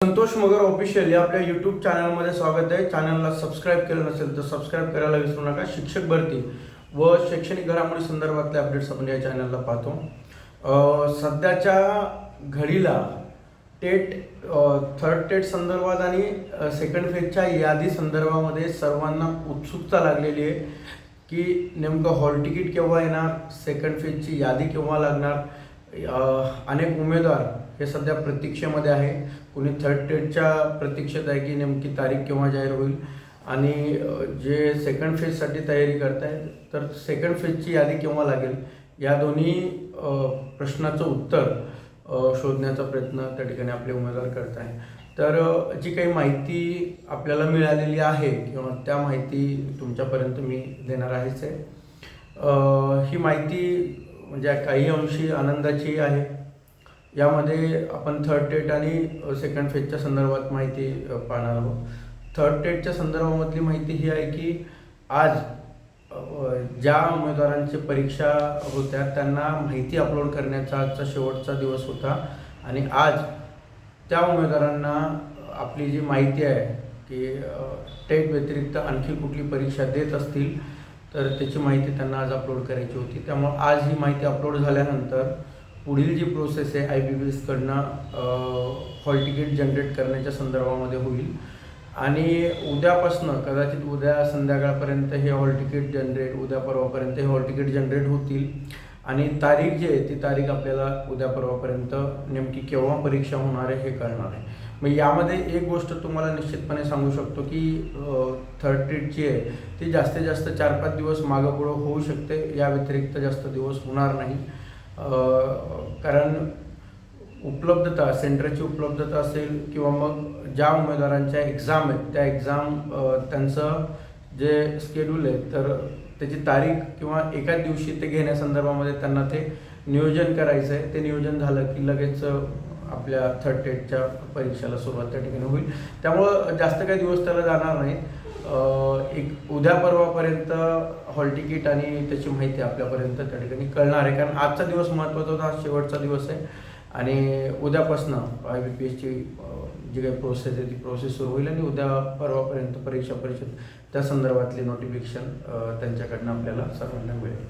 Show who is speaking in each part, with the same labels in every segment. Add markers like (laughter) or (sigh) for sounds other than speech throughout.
Speaker 1: संतोष मगर official या आपल्या YouTube चॅनलमध्ये स्वागत आहे. चॅनलला सबस्क्राईब केलं नसेल तर सबस्क्राईब करायला विसरू नका. शिक्षक भरती व शैक्षणिक घडामोडी संदर्भातले अपडेट्स आपण या चॅनलला पाहतो. सध्याच्या घडीला टेट थर्ड टेट संदर्भात आणि सेकंड फेजच्या यादी संदर्भामध्ये सर्वांना उत्सुकता लागलेली आहे की नेमकं हॉल तिकीट केव्हा येणार सेकंड फेजची यादी केव्हा लागणार अनेक उमेदवार हे सध्या प्रतीक्षेमध्ये आहे. कुणी थर्ड डेटच्या प्रतीक्षेत आहे की नेमकी तारीख केव्हा जाहीर होईल? आणि जे सेकंड फेजसाठी तयारी करतायत तर सेकंड फेजची यादी केव्हा लागेल? या दोन्ही प्रश्नाचं उत्तर शोधण्याचा प्रयत्न त्या ठिकाणी आपले उमेदवार करत आहे तर जी काही माहिती आपल्याला मिळालेली आहे किंवा त्या माहिती तुमच्यापर्यंत मी देणार आहेच आहे. ही माहिती म्हणजे काही अंशी आनंदाची आहे. यामध्ये आपण थर्ड टेट आणि सेकंड फेजच्या संदर्भात माहिती पाहणार आहोत. थर्ड टेटच्या संदर्भामधली माहिती ही आहे की आज ज्या उमेदवारांची परीक्षा होत्या त्यांना माहिती अपलोड करण्याचा आजचा शेवटचा दिवस होता. आणि आज त्या उमेदवारांना आपली जी माहिती आहे की टेट व्यतिरिक्त आणखी कुठली परीक्षा देत असतील तर त्याची माहिती त्यांना आज अपलोड करायची होती. त्यामुळे आज ही माहिती अपलोड झाल्यानंतर पुढील जी प्रोसेस आहे आय बी बी एसकडनं हॉल तिकीट जनरेट करण्याच्या संदर्भामध्ये होईल. आणि उद्यापासनं कदाचित उद्या संध्याकाळपर्यंत हे हॉल तिकीट जनरेट उद्या परवापर्यंत हे हॉल तिकीट जनरेट होतील. आणि तारीख जी आहे ती तारीख आपल्याला उद्या परवापर्यंत नेमकी केव्हा परीक्षा होणार आहे हे कळणार आहे. मग यामध्ये एक गोष्ट तुम्हाला निश्चितपणे सांगू शकतो की थर्ड ट्रीटची आहे ती जास्तीत जास्त चार पाच दिवस मागं पुढं होऊ शकते. या व्यतिरिक्त जास्त दिवस होणार नाही. कारण उपलब्धता सेंटरची उपलब्धता असेल किंवा मग ज्या उमेदवारांच्या एक्झाम आहेत त्या एक्झाम त्यांचं जे स्केड्यूल आहे तर त्याची तारीख किंवा एकाच दिवशी ते घेण्यासंदर्भामध्ये त्यांना ते नियोजन करायचं आहे. ते नियोजन झालं की लगेच आपल्या थर्ड टेटच्या परीक्षेला सुरुवात त्या ठिकाणी होईल. त्यामुळं जास्त काही दिवस त्याला जाणार नाही. एक उद्या परवापर्यंत हॉल तिकीट आणि त्याची माहिती आपल्यापर्यंत त्या ठिकाणी कळणार आहे. कारण आजचा दिवस महत्त्वाचा होता हा शेवटचा दिवस आहे. आणि उद्यापासनं आय बी पी एसची जी काही प्रोसेस आहे ती प्रोसेस सुरू होईल आणि उद्या परवापर्यंत परीक्षा परिषद त्या संदर्भातली नोटिफिकेशन त्यांच्याकडनं आपल्याला सर्वांना मिळेल.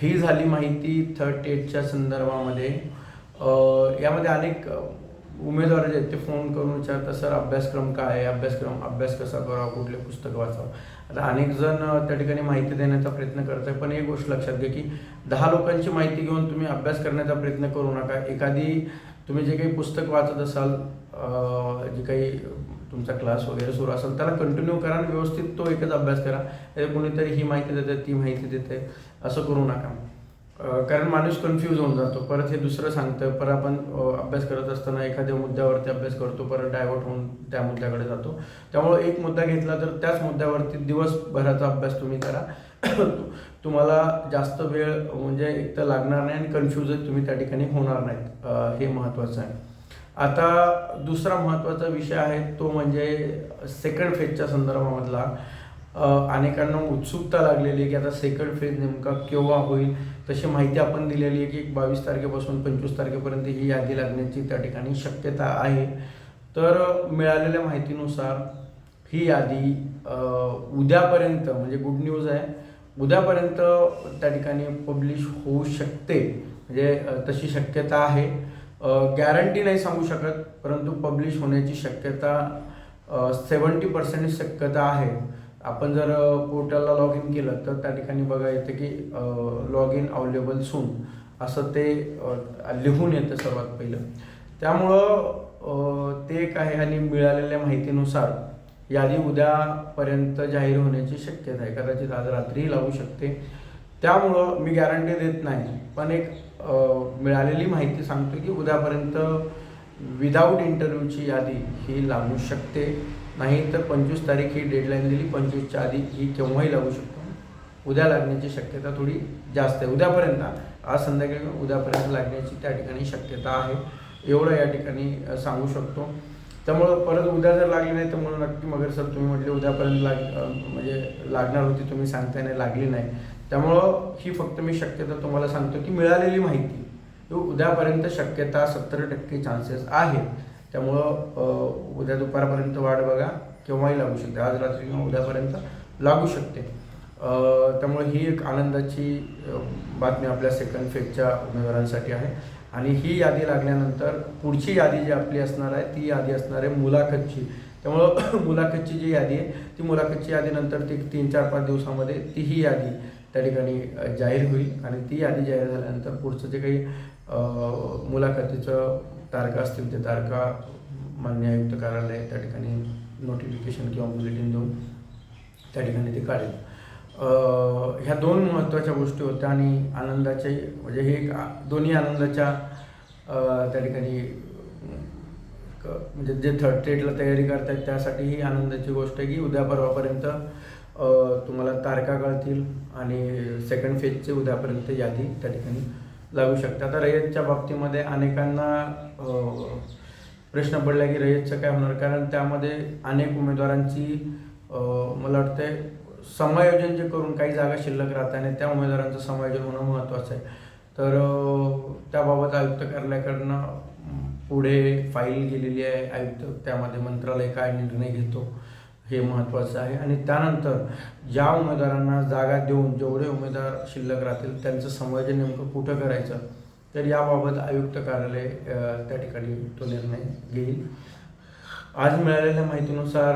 Speaker 1: ही झाली माहिती थर्ड एटच्या संदर्भामध्ये. यामध्ये अनेक उमेदवार जे आहेत ते फोन करून विचारतात सर अभ्यासक्रम काय आहे? अभ्यासक्रम अभ्यास कसा करावा? कुठले पुस्तक वाचावं? आता अनेक जण त्या ठिकाणी माहिती देण्याचा प्रयत्न करत आहे पण एक गोष्ट लक्षात घ्या की दहा लोकांची माहिती घेऊन तुम्ही अभ्यास करण्याचा प्रयत्न करू नका. एखादी तुम्ही जे काही पुस्तक वाचत असाल जे काही तुमचा क्लास वगैरे सुरू असेल त्याला कंटिन्यू करा आणि व्यवस्थित तो एकच अभ्यास करा. हे कोणीतरी ही माहिती देते ती माहिती देते असं करू नका. कारण माणूस कन्फ्यूज होऊन जातो. परत हे दुसरं सांगतं परत आपण अभ्यास करत असताना एखाद्या मुद्द्यावरती अभ्यास करतो परत डायव्हर्ट होऊन त्या मुद्द्याकडे जातो. त्यामुळे एक मुद्दा घेतला तर त्याच मुद्द्यावरती दिवसभराचा अभ्यास तुम्ही करा. (coughs) तुम्हाला जास्त वेळ म्हणजे एक तर लागणार नाही आणि कन्फ्यूज तुम्ही त्या ठिकाणी होणार नाहीत. हे महत्त्वाचं आहे. आता दुसरा महत्त्वाचा विषय आहे तो म्हणजे सेकंड फेजच्या संदर्भामधला. अनेकांना उत्सुकता लागलेली आहे की आता सेकंड फेज नेमका केव्हा होईल? तशी माहिती आपण दिलेली आहे की एक बावीस तारखेपासून पंचवीस तारखेपर्यंत ही यादी लागण्याची त्या ठिकाणी शक्यता आहे. तर मिळालेल्या माहितीनुसार ही यादी उद्यापर्यंत म्हणजे गुड न्यूज आहे उद्यापर्यंत त्या ठिकाणी पब्लिश होऊ शकते. म्हणजे तशी शक्यता आहे. गॅरंटी नाही सांगू शकत परंतु पब्लिश होण्याची शक्यता सेवन्टी पर्सेंट शक्यता आहे. आपण जर पोर्टलला लॉग इन केलं तर त्या ठिकाणी बघा येतं की लॉग इन अवेलेबल सून असं ते लिहून येतं सर्वात पहिलं. त्यामुळं ते एक आहे आणि मिळालेल्या माहितीनुसार यादी उद्यापर्यंत जाहीर होण्याची शक्यता आहे. कदाचित आज रात्रीही लागू शकते. त्यामुळं मी गॅरंटी देत नाही. पण एक मिळालेली माहिती सांगतो की उद्यापर्यंत विदाऊट इंटरव्ह्यूची यादी ही लागू शकते. नाही तर पंचवीस तारीख ही डेडलाईन दिली पंचवीसच्या आधी ही केव्हाही लागू शकतो. उद्या लागण्याची शक्यता थोडी जास्त आहे. उद्यापर्यंत आज संध्याकाळी उद्यापर्यंत लागण्याची त्या ठिकाणी शक्यता आहे. एवढं या ठिकाणी सांगू शकतो. त्यामुळं परत उद्या जर लागली नाही तर म्हणून नक्की मगर सर तुम्ही म्हटले उद्यापर्यंत लाग म्हणजे लागणार होती तुम्ही सांगताय नाही लागली नाही. त्यामुळं ही फक्त मी शक्यता तुम्हाला सांगतो की मिळालेली माहिती उद्यापर्यंत शक्यता सत्तर टक्के चान्सेस आहेत. त्यामुळं उद्या दुपारपर्यंत वाट बघा केव्हाही लागू शकते. आज रात्री किंवा उद्यापर्यंत लागू शकते. त्यामुळे ही एक आनंदाची बातमी आपल्या सेकंड फेजच्या उमेदवारांसाठी आहे. आणि ही यादी लागल्यानंतर पुढची यादी जी आपली असणार आहे ती यादी असणार आहे मुलाखतची. त्यामुळं (clears throat) मुलाखतची जी यादी आहे ती मुलाखतची यादीनंतर ती तीन चार पाच दिवसामध्ये तीही यादी त्या ठिकाणी जाहीर होईल. आणि ती यादी जाहीर झाल्यानंतर पुढचं जे काही मुलाखतीचं तारखा असतील ते तारखा मान्य आयुक्त कार्यालय त्या ठिकाणी नोटिफिकेशन किंवा बुलेटिन देऊन त्या ठिकाणी ते काढेल. ह्या दोन महत्त्वाच्या गोष्टी होत्या आणि आनंदाचे म्हणजे हे एक आ- दोन्ही आनंदाच्या त्या ठिकाणी क- म्हणजे जे थर्ड ट्रेडला तयारी करतायत त्यासाठी ही आनंदाची गोष्ट आहे की उद्या परवापर्यंत तुम्हाला तारखा कळतील आणि सेकंड फेजचे उद्यापर्यंत यादी त्या ठिकाणी लागू शकते. आता रयतच्या बाबतीमध्ये अनेकांना प्रश्न पडला की रयतचं काय होणार? कारण त्यामध्ये अनेक उमेदवारांची मला वाटते समायोजन जे करून काही जागा शिल्लक राहत आणि त्या उमेदवारांचं समायोजन होणं महत्त्वाचं आहे. तर त्याबाबत आयुक्त कार्यालयाकडनं पुढे फाईल गेलेली आहे. आयुक्त त्यामध्ये मंत्रालय काय निर्णय घेतो? हे महत्त्वाचं आहे. आणि त्यानंतर ज्या उमेदवारांना जागा देऊन जेवढे उमेदवार शिल्लक राहतील त्यांचं समायोजन नेमकं कुठं करायचं तर याबाबत आयुक्त कार्यालय त्या ठिकाणी तो निर्णय घेईल. आज मिळालेल्या माहितीनुसार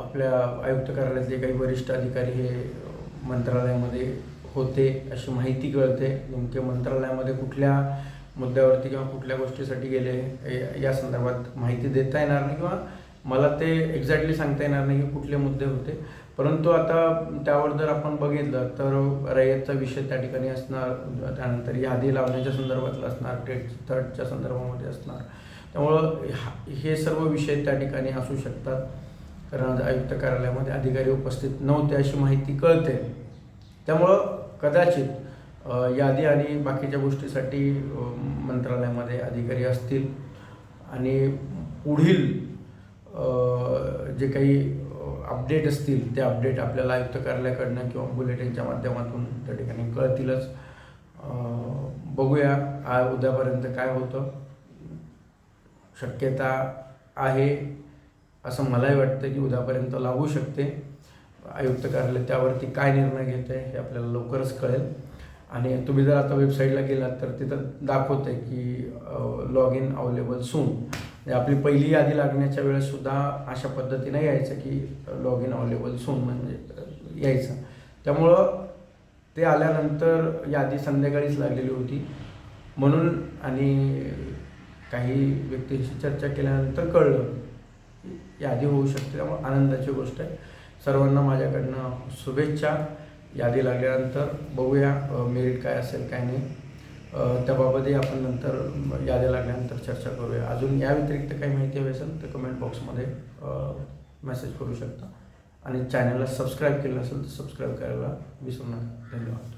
Speaker 1: आपल्या आयुक्त कार्यालयातले काही वरिष्ठ अधिकारी हे मंत्रालयामध्ये होते अशी माहिती कळते. नेमके मंत्रालयामध्ये कुठल्या मुद्द्यावरती किंवा कुठल्या गोष्टीसाठी गेले या संदर्भात माहिती देता येणार नाही किंवा मला ते एक्झॅक्टली सांगता येणार नाही की कुठले मुद्दे होते. परंतु आता त्यावर जर आपण बघितलं तर रयतचा विषय त्या ठिकाणी असणार त्यानंतर यादी लावण्याच्या संदर्भातला असणार टेट थर्डच्या संदर्भामध्ये असणार. त्यामुळं हा- हे सर्व विषय त्या ठिकाणी असू शकतात. कारण आयुक्त कार्यालयामध्ये अधिकारी उपस्थित नव्हते अशी माहिती कळते. त्यामुळं कदाचित यादी आणि बाकीच्या गोष्टीसाठी मंत्रालयामध्ये अधिकारी असतील आणि पुढील जे काही अपडेट असतील ते अपडेट आपल्याला आयुक्त कार्यालयाकडनं किंवा बुलेटिनच्या माध्यमातून त्या ठिकाणी कळतीलच. बघूया आ उद्यापर्यंत काय होतं. शक्यता आहे असं मलाही वाटतं की उद्यापर्यंत लागू शकते. आयुक्त कार्यालय त्यावरती काय निर्णय घेते हे आपल्याला लवकरच कळेल. आणि तुम्ही जर आता वेबसाईटला गेलात तर तिथं दाखवते की लॉग इन अवेलेबल सून आपली पहिली यादी लागण्याच्या वेळेससुद्धा अशा पद्धतीनं यायचं की लॉग इन अवेलेबल सून म्हणजे यायचं. त्यामुळं ते आल्यानंतर यादी संध्याकाळीच लागलेली होती. म्हणून आणि काही व्यक्तींशी चर्चा केल्यानंतर कळलं की यादी होऊ शकते. त्यामुळे आनंदाची गोष्ट आहे. सर्वांना माझ्याकडनं शुभेच्छा. यादी लागल्यानंतर बघूया मेरिट काय असेल काय नाही. त्याबाबतही आपण नंतर याद्या लागल्यानंतर चर्चा करूया. अजून या व्यतिरिक्त काही माहिती हवी असेल तर कमेंट बॉक्समध्ये मेसेज करू शकता. आणि चॅनलला सबस्क्राईब केलं असेल तर सबस्क्राईब करायला विसरू नका. धन्यवाद.